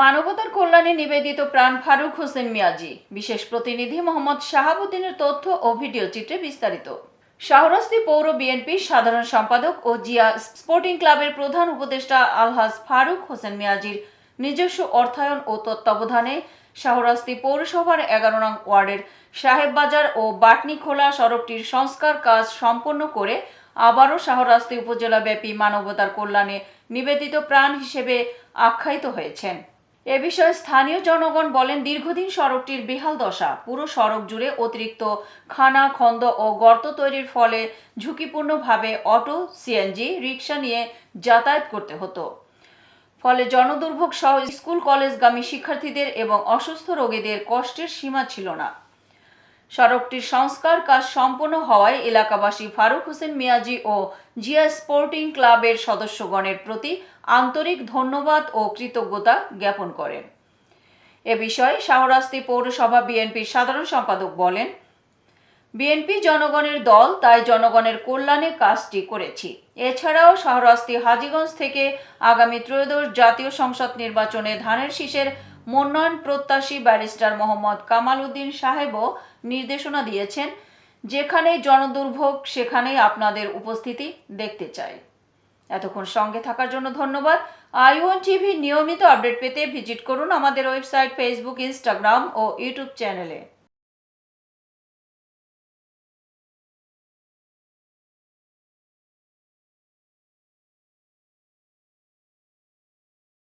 মানবতার কল্যাণে নিবেদিত প্রাণ ফারুক হোসেন মিয়াজি। বিশেষ প্রতিনিধি মোহাম্মদ শাহাবুদ্দিনের তথ্য ও ভিডিও চিত্রে বিস্তারিত। শাহরাস্তি পৌর বিএনপির সাধারণ সম্পাদক ও জিয়া স্পোর্টিং ক্লাবের প্রধান উপদেষ্টা আলহাজ ফারুক হোসেন মিয়াজির নিজস্ব অর্থায়ন ও তত্ত্বাবধানে শাহরাস্তি পৌরসভার এগারো নং ওয়ার্ডের সাহেববাজার ও বাটনিখোলা সড়কটির সংস্কার কাজ সম্পন্ন করে আবারও শাহরাস্তি উপজেলাব্যাপী মানবতার কল্যাণে নিবেদিত প্রাণ হিসেবে আখ্যায়িত হয়েছেন। এ বিষয়ে স্থানীয় জনগণ বলেন দীর্ঘদিন সড়কটির বেহাল দশা। পুরো সড়ক জুড়ে অতিরিক্ত খানা, খন্দ ও গর্ত তৈরির ফলে ঝুঁকিপূর্ণভাবে অটো সিএনজি রিক্সা নিয়ে যাতায়াত করতে হতো। ফলে জনদুর্ভোগ সহ স্কুল, কলেজগামী শিক্ষার্থীদের এবং অসুস্থ রোগীদের কষ্টের সীমা ছিল না। সড়কটির সংস্কার কাজ সম্পন্ন হওয়ায় এলাকাবাসী ফারুক হোসেন মিয়াজি ও জিয়া স্পোর্টিং ক্লাবের সদস্যগণের প্রতি আন্তরিক ধন্যবাদ ও কৃতজ্ঞতা জ্ঞাপন করেন। এ বিষয়ে শাহরাস্তি পৌরসভা বিএনপির সাধারণ সম্পাদক বলেন, বিএনপি জনগণের দল, তাই জনগণের কল্যাণে কাজটি করেছি। এছাড়াও শাহরাস্তি হাজীগঞ্জ থেকে আগামী ত্রয়োদশ জাতীয় সংসদ নির্বাচনে ধানের শীষের মনোনয়ন প্রত্যাশী ব্যারিস্টার মোহাম্মদ কামাল উদ্দিন সাহেবও নির্দেশনা দিয়েছেন, যেখানেই জনদুর্ভোগ, সেখানেই আপনাদের উপস্থিতি দেখতে চাই। এতক্ষণ সঙ্গে থাকার জন্য ধন্যবাদ। আইওয়ান টিভি নিয়মিত আপডেট পেতে ভিজিট করুন আমাদের ওয়েবসাইট, ফেসবুক, ইনস্টাগ্রাম ও ইউটিউব চ্যানেলে।